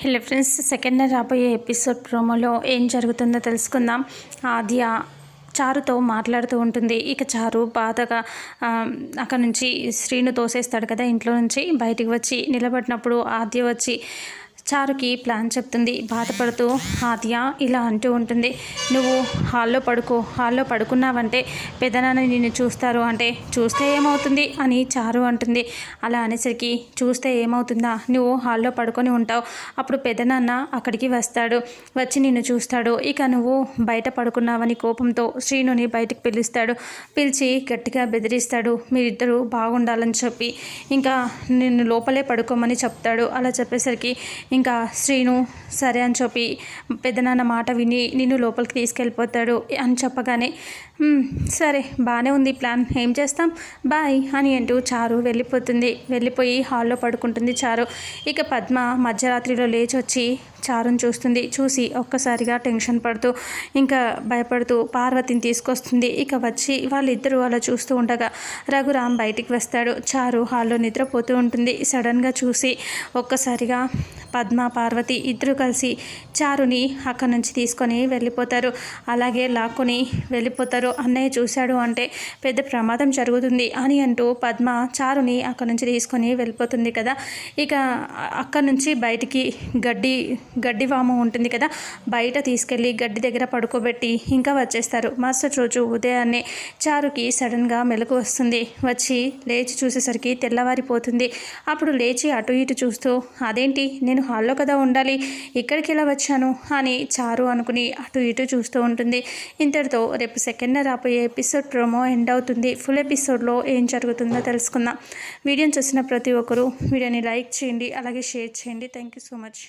Hello friends second రాబోయే episode ప్రోమోలో ఏం జరుగుతుందో తెలుసుకుందాం. ఆద్య చారుతో మాట్లాడుతూ ఉంటుంది. ఇక చారు బాధగా అక్కడ నుంచి శ్రీను తోసేస్తాడు కదా ఇంట్లో నుంచి. బయటికి వచ్చి నిలబడినప్పుడు ఆద్య వచ్చి చారుకి ప్లాన్ చెప్తుంది. బాధపడుతూ ఆద్య ఇలా అంటూ ఉంటుంది. నువ్వు హాల్లో పడుకో హాల్లో పడుకున్నావంటే పెదనాన్న నిన్ను చూస్తారు అంటే చూస్తే ఏమవుతుంది అని చారు అంటుంది. అలా అనేసరికి చూస్తే ఏమవుతుందా? నువ్వు హాల్లో పడుకొని ఉంటావు. అప్పుడు పెదనాన్న అక్కడికి వస్తాడు. వచ్చి నిన్ను చూస్తాడు. ఇక నువ్వు బయట పడుకున్నావని కోపంతో శ్రీనుని బయటకు పిలుస్తాడు. పిలిచి గట్టిగా బెదిరిస్తాడు. మీరిద్దరూ బాగుండాలని చెప్పి. ఇంకా నిన్ను లోపలే పడుకోమని చెప్తాడు. అలా చెప్పేసరికి ఇంకా శ్రీను సరే అని చెప్పి పెద్దనాన్న మాట విని నిన్ను లోపలికి తీసుకెళ్ళిపోతాడు అని చెప్పగానే సరే బాగానే ఉంది ప్లాన్. ఏం చేస్తాం? బాయ్ అని అంటూ చారు వెళ్ళిపోతుంది. వెళ్ళిపోయి హాల్లో పడుకుంటుంది చారు. ఇక పద్మ మధ్యరాత్రిలో లేచి వచ్చి చారుని చూస్తుంది. చూసి ఒక్కసారిగా టెన్షన్ పడుతూ ఇంకా భయపడుతూ పార్వతిని తీసుకొస్తుంది. ఇక వచ్చి వాళ్ళిద్దరూ అలా చూస్తూ ఉండగా రఘురామ్ బయటికి వస్తాడు. చారు హాల్లో నిద్రపోతూ ఉంటుంది. సడన్గా చూసి ఒక్కసారిగా పద్మ పార్వతి ఇద్దరు కలిసి చారుని అక్కడి నుంచి తీసుకొని వెళ్ళిపోతారు. అలాగే లాక్కుని వెళ్ళిపోతారు. అన్నయ్య చూశాడు అంటే పెద్ద ప్రమాదం జరుగుతుంది అని అంటూ పద్మ చారుని అక్కడి నుంచి తీసుకొని వెళ్ళిపోతుంది కదా. ఇక అక్కడి నుంచి బయటికి గడ్డి గడ్డి వాము ఉంటుంది కదా. బయట తీసుకెళ్ళి గడ్డి దగ్గర పడుకోబెట్టి ఇంకా వచ్చేస్తారు. మరుసటి రోజు ఉదయాన్నే చారుకి సడన్గా మెలకు వస్తుంది. వచ్చి లేచి చూసేసరికి తెల్లవారిపోతుంది. అప్పుడు లేచి అటు ఇటు చూస్తూ అదేంటి? నేను నేను హాల్లో కదా ఉండాలి ఇక్కడికి ఎలా వచ్చాను అని చారు అనుకుని అటు ఇటు చూస్తూ ఉంటుంది. ఇంతటితో రేపు సెకండ్ రాబోయే ఎపిసోడ్ ప్రోమో ఎండ్ అవుతుంది. ఫుల్ ఎపిసోడ్లో ఏం జరుగుతుందో తెలుసుకుందాం. వీడియోని చూసిన ప్రతి ఒక్కరూ వీడియోని లైక్ చేయండి అలాగే షేర్ చేయండి. Thank you so much.